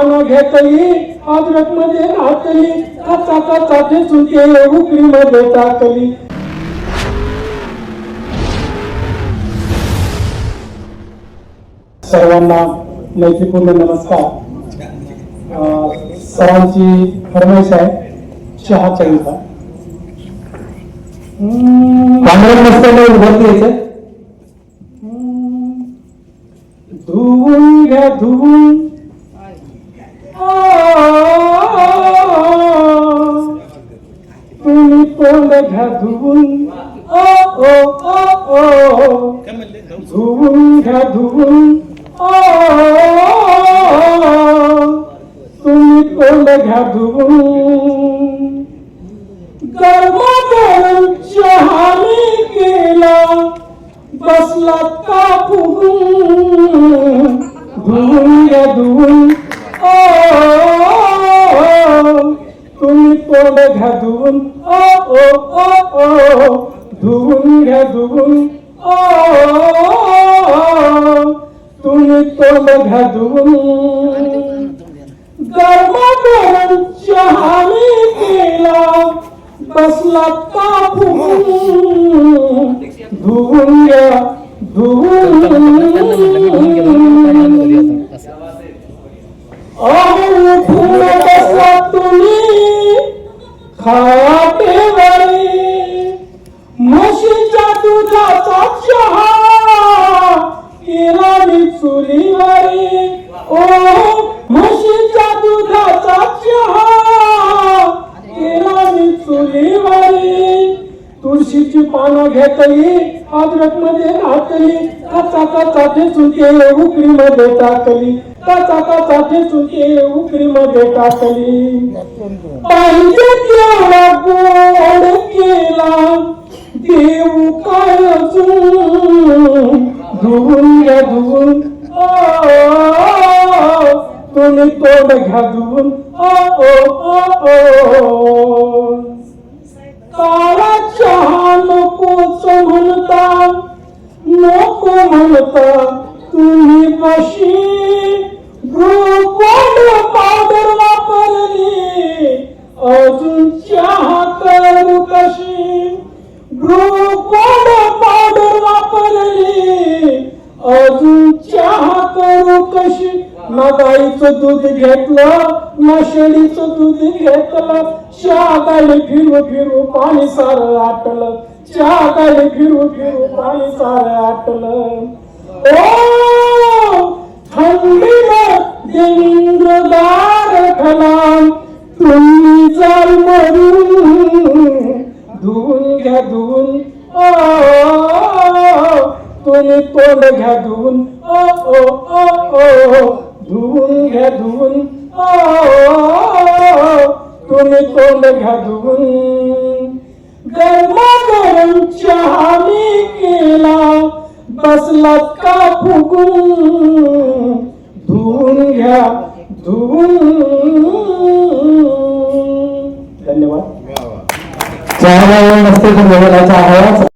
घेतली अद्रकमध्ये घातली कचा कचा ठेचून ते उकळी मध्ये टाकली सर्वांना मैत्रीपूर्ण नमस्कार. सरांची फरमाईश आहे चहा यायचं धुवून घ्या धुवून. 내가 두분 오오오오 두분 가두분 오오오오 তুমি করলে ঘাটুন গর্ব চাহানি গেলা বসলাত तुम्ही तोंड घ्या धुवून ओ ओ ओ ओ धुवून घ्या धुवून ओ तुम्ही तोंड घ्या धुवून गरमागरम चहा मी केला बसला का फुगून खाटेवरी म्हशीच्या दुधाचा चहा. केला मी चुलीवरी ओ म्हशीच्या दुधाचा चहा. केला मी चुलीवरी तुळशीची पानं घेतली अद्रकमध्ये घातली कचा कचा ठेचून ते उकळी मध्ये टाकली. कचा कचा ठेचून ते उकळी मध्ये टाकली पाहिजे तेवढा गोड केला देऊ काय अजून धुवून घ्या धुवून ओ, तुम्ही तोंड घ्या धुवून ओ ओ ओ ओ काळा चहा नकोच म्हणता नको म्हणता तुम्ही कशी ग्लुकोड पावडर वापरली. अजून चहा तर कशी? ग्लुकोड पावडर वापरली. अजून चहा करू कशी? ना गाईचं दूध घेतलं ना शेळीचं दूध घेतलं. चहा गाली फिरू फिरू पाणी सारं आटलं. चहा गाली फिरू फिरू पाणी सारं आटलं. तुम्ही जाल मरून धुवून घ्या धुवून ओ तुम्ही तोंड घ्या धुवून ओ ओ ओ ओ धुवून घ्या धुवून ओ तुम्ही तोंड घ्या धुवून गरमागरम चहा मी केला I don't know if.